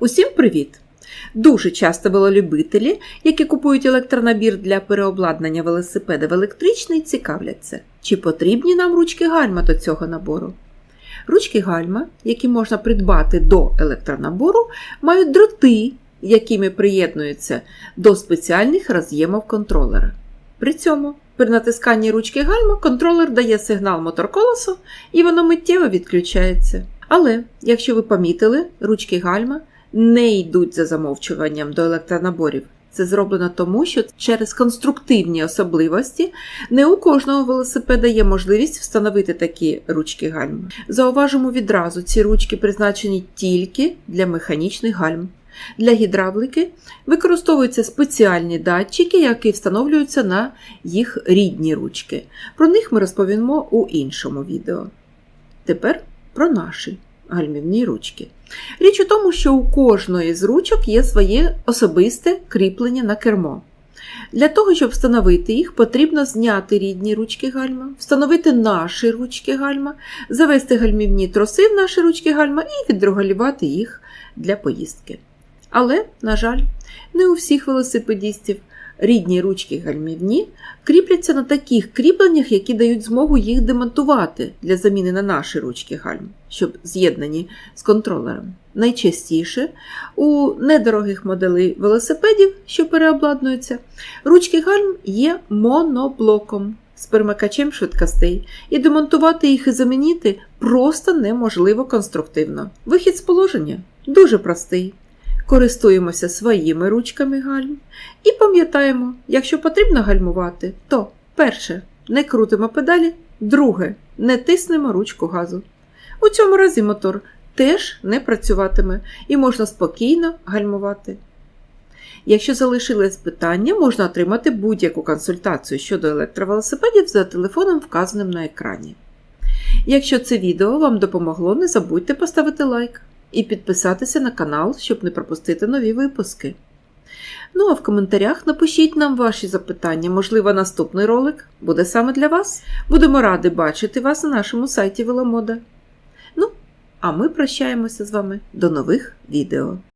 Усім привіт! Дуже часто велолюбителі, які купують електронабір для переобладнання велосипеда в електричний, цікавляться, чи потрібні нам ручки гальма до цього набору. Ручки гальма, які можна придбати до електронабору, мають дроти, якими приєднуються до спеціальних роз'ємів контролера. При цьому при натисканні ручки гальма контролер дає сигнал мотор-колесу і воно миттєво відключається. Але, якщо ви помітили, ручки гальма не йдуть за замовчуванням до електронаборів. Це зроблено тому, що через конструктивні особливості не у кожного велосипеда є можливість встановити такі ручки гальм. Зауважимо відразу, ці ручки призначені тільки для механічних гальм. Для гідравлики використовуються спеціальні датчики, які встановлюються на їх рідні ручки. Про них ми розповімо у іншому відео. Тепер про наші гальмівні ручки. Річ у тому, що у кожної з ручок є своє особисте кріплення на кермо. Для того, щоб встановити їх, потрібно зняти рідні ручки гальма, встановити наші ручки гальма, завести гальмівні троси в наші ручки гальма і відрегулювати їх для поїздки. Але, на жаль, не у всіх велосипедістів рідні ручки гальмівні кріпляться на таких кріпленнях, які дають змогу їх демонтувати для заміни на наші ручки гальм, щоб з'єднані з контролером. Найчастіше у недорогих моделей велосипедів, що переобладнуються, ручки гальм є моноблоком з перемикачем швидкостей, і демонтувати їх і замінити просто неможливо конструктивно. Вихід з положення дуже простий. Користуємося своїми ручками гальм і пам'ятаємо, якщо потрібно гальмувати, то перше не крутимо педалі, друге не тиснемо ручку газу. У цьому разі мотор теж не працюватиме і можна спокійно гальмувати. Якщо залишились питання, можна отримати будь-яку консультацію щодо електровелосипедів за телефоном, вказаним на екрані. Якщо це відео вам допомогло, не забудьте поставити лайк і підписатися на канал, щоб не пропустити нові випуски. Ну а в коментарях напишіть нам ваші запитання, можливо, наступний ролик буде саме для вас. Будемо раді бачити вас на нашому сайті Веломода. Ну, а ми прощаємося з вами до нових відео.